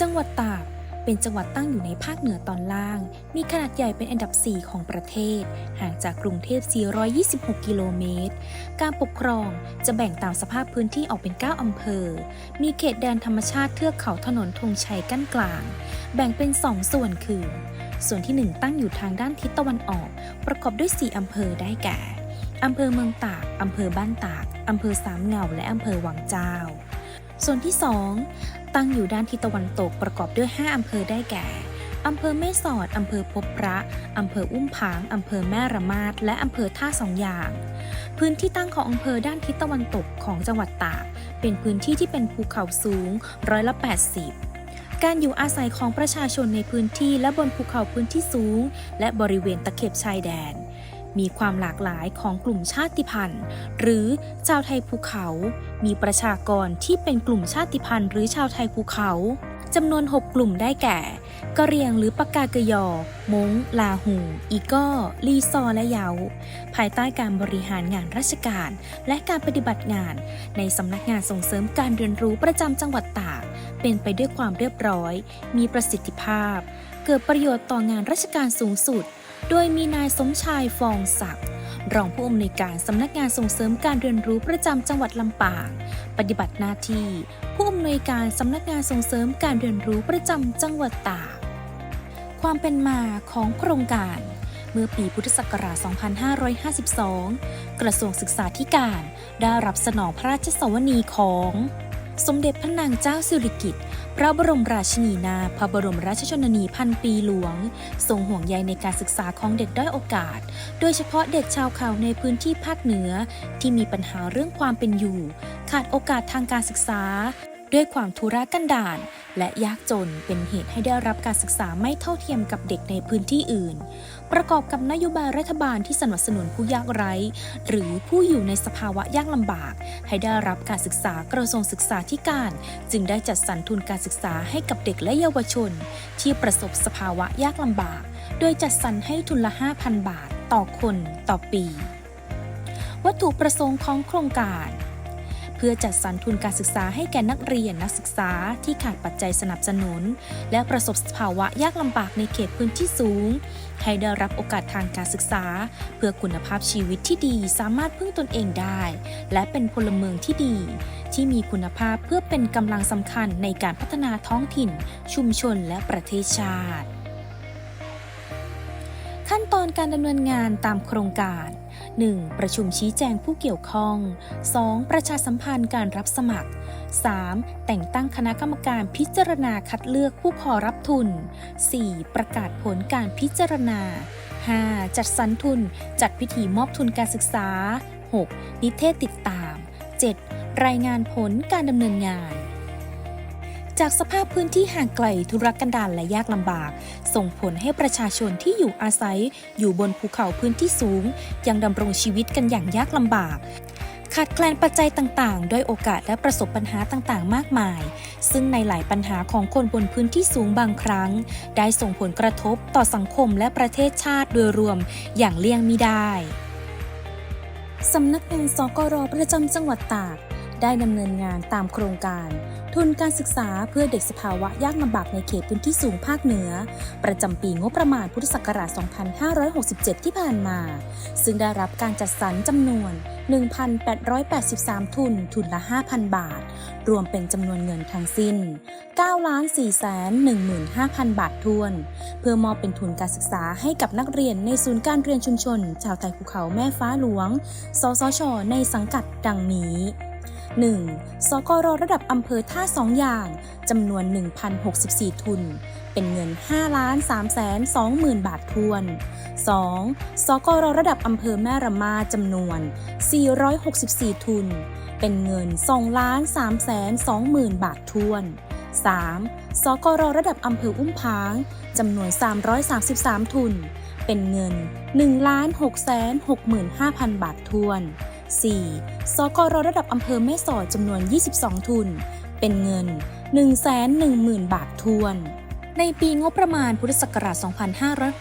จังหวัดตากเป็นจังหวัดตั้งอยู่ในภาคเหนือตอนล่าง มีขนาดใหญ่เป็นอันดับ 4 ของประเทศ ห่างจากกรุงเทพ 426 กิโลเมตร การปกครองจะแบ่งตามสภาพพื้นที่ออกเป็น 9 อำเภอ มีเขตแดนธรรมชาติเทือกเขาถนนธงชัยกั้นกลาง แบ่งเป็น 2 ส่วนคือ ส่วนที่ 1 ตั้งอยู่ทางด้านทิศตะวันออก ประกอบด้วย 4 อำเภอได้แก่ อำเภอเมืองตาก อำเภอบ้านตาก อำเภอสามเงา และอำเภอวังเจ้า ส่วนที่ 2 ตั้งอยู่ด้านทิศตะวันตกประกอบด้วย 5 อำเภอได้แก่ อำเภอแม่สอด อำเภอพบพระ อำเภออุ้มผาง อำเภอแม่ระมาด และอำเภอท่าสองอย่าง พื้นที่ตั้งของอำเภอด้านทิศตะวันตกของจังหวัดตาก เป็นพื้นที่ที่เป็นภูเขาสูงร้อยละ 80การอยู่อาศัยของประชาชนในพื้นที่และบนภูเขาพื้นที่สูง และบริเวณตะเข็บชายแดน มีความหลากหลายของกลุ่มชาติพันธุ์ หรือชาวไทยภูเขา มีประชากรที่เป็นกลุ่มชาติพันธุ์ หรือชาวไทยภูเขาจำนวน 6 กลุ่มได้แก่กะเรียงหรือปากกากะยอ มง ลาหู อีก้อ ลีซอ และเยา ภายใต้การบริหารงานราชการ และการปฏิบัติงาน ในสำนักงานส่งเสริมการเรียนรู้ประจำจังหวัดตาก เป็นไปด้วยความเรียบร้อย มีประสิทธิภาพ เกิดประโยชน์ต่องานราชการสูงสุด โดยมีนายสมชายฟองศักดิ์รองผู้อำนวยการสำนักงานส่งเสริมการเรียนรู้ประจำจังหวัดลำปาง ปฏิบัติหน้าที่ ผู้อำนวยการสำนักงานส่งเสริมการเรียนรู้ประจำจังหวัดตากความเป็นมาของโครงการเมื่อปีพุทธศักราช 2552 กระทรวงศึกษาธิการได้รับสนองพระราชสวนีของ สมเด็จพระนางเจ้าสิริกิติ์พระบรมราชินีนา พระบรมราชชนนีพันปีหลวง ทรงห่วงใยในการศึกษาของเด็กด้อยโอกาส โดยเฉพาะเด็กชาวเขาในพื้นที่ภาคเหนือ ที่มีปัญหาเรื่องความเป็นอยู่ ขาดโอกาสทางการศึกษา ด้วยความทุรกันดารและยากจนเป็นเหตุให้ได้รับการศึกษาไม่เท่าเทียมกับเด็กในพื้นที่อื่น ประกอบกับนโยบายรัฐบาลที่สนับสนุนผู้ยากไร้ หรือผู้อยู่ในสภาวะยากลำบาก ให้ได้รับการศึกษากระทรวงศึกษาธิการ จึงได้จัดสรรทุนการศึกษาให้กับเด็กและเยาวชน ที่ประสบสภาวะยากลำบาก โดยจัดสรรให้ทุนละ 5,000 บาท ต่อคนต่อปี วัตถุประสงค์ของโครงการ พื่อจัดสรรทุนการศึกษาให้แก่นักเรียนนักศึกษาที่ขาดปัจจัยสนับสนุน และประสบภาวะยากลำบากในเขตพื้นที่สูง ให้ได้รับโอกาสทางการศึกษา เพื่อคุณภาพชีวิตที่ดีสามารถพึ่งตนเองได้ และเป็นพลเมืองที่ดี ที่มีคุณภาพเพื่อเป็นกำลังสำคัญในการพัฒนาท้องถิ่น ชุมชนและประเทศชาติ ขั้นตอนการดำเนินงานตามโครงการ 1. ประชุมชี้แจงผู้เกี่ยวข้อง 2. ประชาสัมพันธ์การรับสมัคร 3. แต่งตั้งคณะกรรมการพิจารณาคัดเลือกผู้ขอรับทุน 4. ประกาศผลการพิจารณา 5. จัดสรรทุน จัดพิธีมอบทุนการศึกษา 6. นิเทศติดตาม 7. รายงานผลการดำเนินงาน จากสภาพพื้นที่ห่างไกลทุรกันดารและยากลำบาก ส่งผลให้ประชาชนที่อยู่อาศัย อยู่บนภูเขาพื้นที่สูง ยังดำรงชีวิตกันอย่างยากลำบากขาดแคลนปัจจัยต่างๆ ด้วยโอกาสและประสบปัญหาต่างๆ มากมาย ซึ่งในหลายปัญหาของคนบนพื้นที่สูงบางครั้ง ได้ส่งผลกระทบต่อสังคมและประเทศชาติโดยรวมอย่างเลี่ยงไมิได้ สำนักงานสกรประจำจังหวัดตาก ได้ดำเนินงานตามโครงการ ทุนการศึกษาเพื่อเด็กสภาวะยากลำบากในเขตพื้นที่สูงภาคเหนือ ประจำปีงบประมาณพุทธศักราช 2567 ที่ผ่านมา ซึ่งได้รับการจัดสรรจำนวน 1,883 ทุน ทุนละ 5,000 บาท รวมเป็นจำนวนเงินทั้งสิ้น 9,415,000 บาททวน เพื่อมอบเป็นทุนการศึกษาให้กับนักเรียนในศูนย์การเรียนชุมชน ชาวไทยภูเขาแม่ฟ้าหลวง สสช ในสังกัดดังนี้ 1. สกรระดับอำเภอท่าสองอย่างจำนวน 1,064 ทุน เป็นเงิน5 3 2 0 0 0 0 บาททวน 2. สกรระดับอำเภอแม่ระมาจำนวน 464 ทุน เป็นเงิน2 3 2 0 0 0 0 บาททวน 3. สกรระดับอำเภออุ้มพางจำนวน 333 ทุน เป็นเงิน 1 6 6 5 0 0 0 บาททวน 4. สกรระดับอำเภอแม่สอดจำนวน 22 ทุน เป็นเงิน 110,000 บาททวน ในปีงบประมาณพุทธศักราช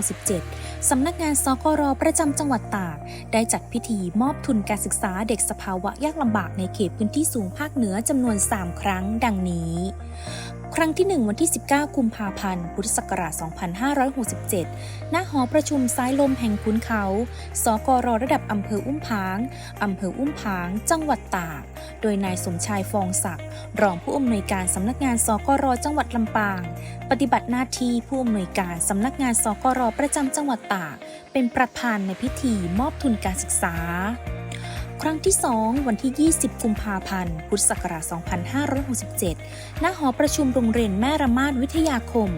2567 สำนักงานสกรประจำจังหวัดตาก ได้จัดพิธีมอบทุนการศึกษาเด็กสภาวะยากลำบากในเขตพื้นที่สูงภาคเหนือจำนวน 3 ครั้งดังนี้ ครั้งที่ 1 วันที่ 19 กุมภาพันธ์ พุทธศักราช 2567 ณ หอประชุมซ้ายลมแห่งขุนเขา สกรระดับอำเภออุ้มผาง อำเภออุ้มผาง จังหวัดตาก โดยนายสมชายฟองศักดิ์รองผู้อำนวยการสำนักงานสกรจังหวัดลำปาง ปฏิบัติหน้าที่ผู้อำนวยการสำนักงานสกรประจำจังหวัดตาก เป็นประธานในพิธีมอบทุนการศึกษา ครั้งที่ 2 วันที่ 20 กุมภาพันธ์ พุทธศักราช 2567 ณ หอประชุมโรงเรียนแม่ระมาดวิทยาคม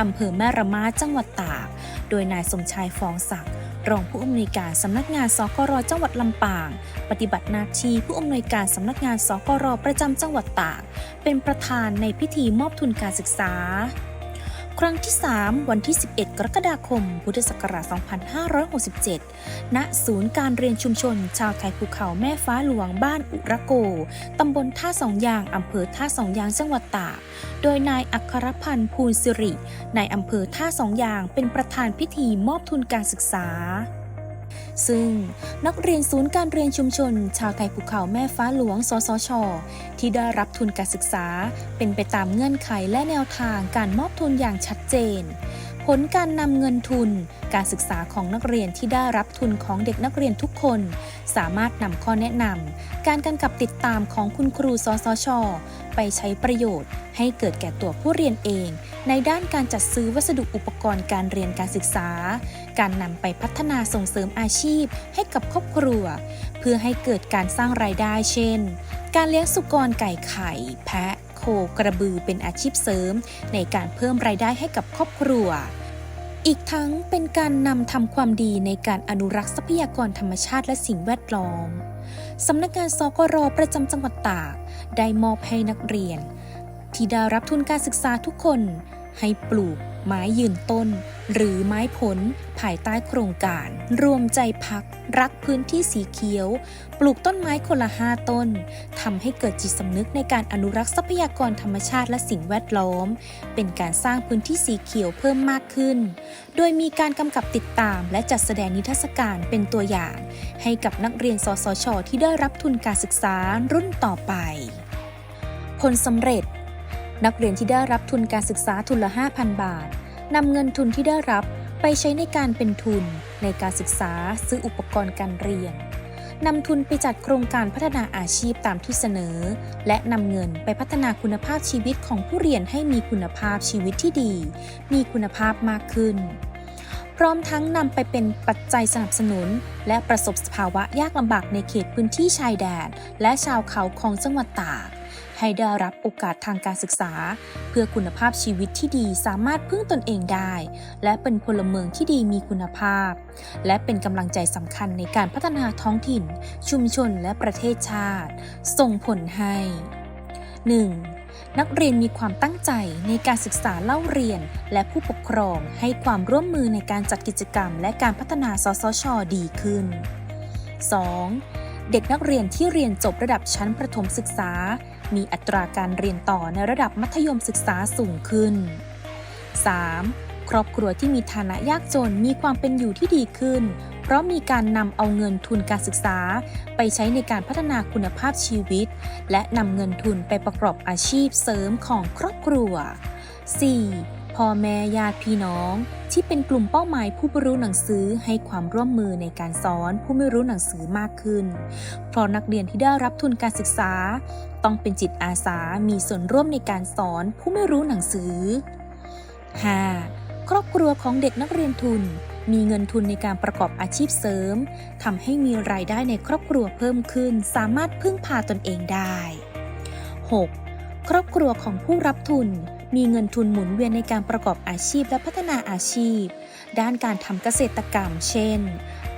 อำเภอแม่ระมาดจังหวัดตาก โดยนายสมชายฟองศักดิ์รองผู้อำนวยการสำนักงานสกรจังหวัดลำปาง ปฏิบัติหน้าที่ผู้อำนวยการสำนักงานสกรประจำจังหวัดตาก เป็นประธานในพิธีมอบทุนการศึกษา ครั้งที่ 3 วันที่ 11 กรกฎาคม พุทธศักราช 2567 ณ ศูนย์การเรียนชุมชน ชาวไทยภูเขาแม่ฟ้าหลวงบ้านอุระโก ตำบลท่าสองยาง อำเภอท่าสองยาง จังหวัดตาก โดยนายอัครพันธ์ภูลสิริ นายอำเภอท่าสองยาง เป็นประธานพิธีมอบทุนการศึกษา ซึ่งนักเรียนศูนย์การเรียนชุมชน ชาวไทยภูเขาแม่ฟ้าหลวง สสช ที่ได้รับทุนการศึกษา เป็นไปตามเงื่อนไขและแนวทางการมอบทุนอย่างชัดเจน ผลการนำเงินทุน การศึกษาของนักเรียนที่ได้รับทุนของเด็กนักเรียนทุกคน สามารถนำข้อแนะนำการกำกับติดตามของคุณครูสสช ไปใช้ประโยชน์ ให้เกิดแก่ตัวผู้เรียนเอง ในด้านการจัดซื้อวัสดุอุปกรณ์การเรียนการศึกษา การนำไปพัฒนาส่งเสริมอาชีพให้กับครอบครัว เพื่อให้เกิดการสร้างรายได้เช่น การเลี้ยงสุกรไก่ไข่ แพะ โคกระบือเป็นอาชีพเสริม ในการเพิ่มรายได้ให้กับครอบครัว อีกทั้งเป็นการนำทำความดีในการอนุรักษ์ทรัพยากรธรรมชาติและสิ่งแวดล้อมสำนักงานสกรประจำจังหวัดตาก ได้มอบให้นักเรียน ที่ได้รับทุนการศึกษาทุกคนให้ปลูก ไม้ยืนต้น หรือไม้ผลภายใต้โครงการ รวมใจพัก รักพื้นที่สีเขียว ปลูกต้นไม้คนละห้าต้นทำให้เกิดจิตสำนึกในการอนุรักษ์ทรัพยากรธรรมชาติและสิ่งแวดล้อม เป็นการสร้างพื้นที่สีเขียวเพิ่มมากขึ้น โดยมีการกำกับติดตาม และจัดแสดงนิทรรศการเป็นตัวอย่าง ให้กับนักเรียนสสช ที่ได้รับทุนการศึกษารุ่นต่อไป ผลสำเร็จ นักเรียนที่ได้รับทุนการศึกษาทุนละ 5,000 บาทนำเงินทุนที่ได้รับไปใช้ในการเป็นทุน ในการศึกษาซื้ออุปกรณ์การเรียนนำทุนไปจัดโครงการพัฒนาอาชีพตามที่เสนอ และนำเงินไปพัฒนาคุณภาพชีวิตของผู้เรียนให้มีคุณภาพชีวิตที่ดี มีคุณภาพมากขึ้น พร้อมทั้งนำไปเป็นปัจจัยสนับสนุน และประสบสภาวะยากลำบากในเขตพื้นที่ชายแดนและชาวเขาของจังหวัดตาก ให้ได้รับโอกาสทางการศึกษา เพื่อคุณภาพชีวิตที่ดีสามารถพึ่งตนเองได้ และเป็นพลเมืองที่ดีมีคุณภาพ และเป็นกำลังใจสำคัญในการพัฒนาท้องถิ่น ชุมชนและประเทศชาติ ส่งผลให้ 1. นักเรียนมีความตั้งใจในการศึกษาเล่าเรียน และผู้ปกครองให้ความร่วมมือในการจัดกิจกรรม และการพัฒนาสสช ดีขึ้น 2. เด็กนักเรียนที่เรียนจบระดับชั้นประถมศึกษา มีอัตราการเรียนต่อในระดับมัธยมศึกษาสูงขึ้น 3. ครอบครัวที่มีฐานะยากจนมีความเป็นอยู่ที่ดีขึ้น เพราะมีการนำเอาเงินทุนการศึกษา ไปใช้ในการพัฒนาคุณภาพชีวิต และนำเงินทุนไปประกอบอาชีพเสริมของครอบครัว 4. พ่อแม่ญาติพี่น้อง ที่เป็นกลุ่มเป้าหมายผู้รู้หนังสือให้ความร่วมมือในการสอนผู้ไม่รู้หนังสือมากขึ้น เพราะนักเรียนที่ได้รับทุนการศึกษา ต้องเป็นจิตอาสา มีส่วนร่วมในการสอนผู้ไม่รู้หนังสือ 5. ครอบครัวของเด็กนักเรียนทุน มีเงินทุนในการประกอบอาชีพเสริมทำให้มีรายได้ในครอบครัวเพิ่มขึ้น สามารถพึ่งพาตนเองได้ 6. ครอบครัวของผู้รับทุน มีเงินทุนหมุนเวียนในการประกอบอาชีพและพัฒนาอาชีพ ด้านการทำเกษตรกรรม เช่น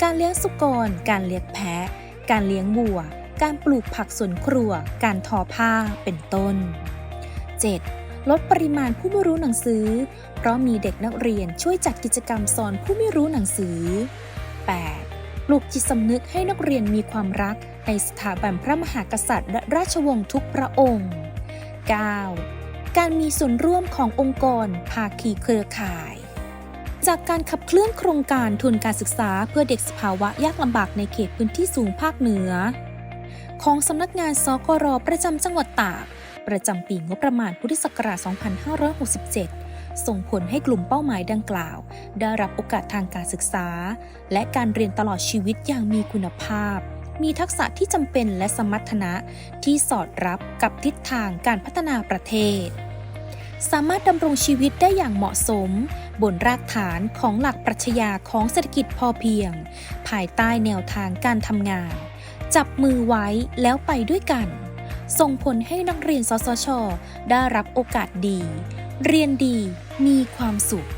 การเลี้ยงสุกร การเลี้ยงแพะ การเลี้ยงวัว การปลูกผักสวนครัว การทอผ้า เป็นต้น 7. ลดปริมาณผู้ไม่รู้หนังสือ เพราะมีเด็กนักเรียนช่วยจัดกิจกรรมสอนผู้ไม่รู้หนังสือ 8. ปลูกจิตสำนึกให้นักเรียนมีความรักในสถาบันพระมหากษัตริย์และราชวงศ์ทุกพระองค์ 9. การมีส่วนร่วมขององค์กร ภาคีเครือข่าย จากการขับเคลื่อนโครงการทุนการศึกษาเพื่อเด็กสภาวะยากลำบากในเขตพื้นที่สูงภาคเหนือ ของสำนักงานสกรประจำจังหวัดตาก ประจำปีงบประมาณพุทธศักราช 2567ส่งผลให้กลุ่มเป้าหมายดังกล่าว ได้รับโอกาสทางการศึกษา และการเรียนตลอดชีวิตอย่างมีคุณภาพ มีทักษะที่จำเป็นและสมรรถนะที่สอดรับกับทิศทางการพัฒนาประเทศ สามารถดำรงชีวิตได้อย่างเหมาะสม บนรากฐานของหลักปรัชญาของเศรษฐกิจพอเพียง ภายใต้แนวทางการทำงาน จับมือไว้แล้วไปด้วยกัน ส่งผลให้นักเรียนสสช ได้รับโอกาสดี เรียนดีมีความสุข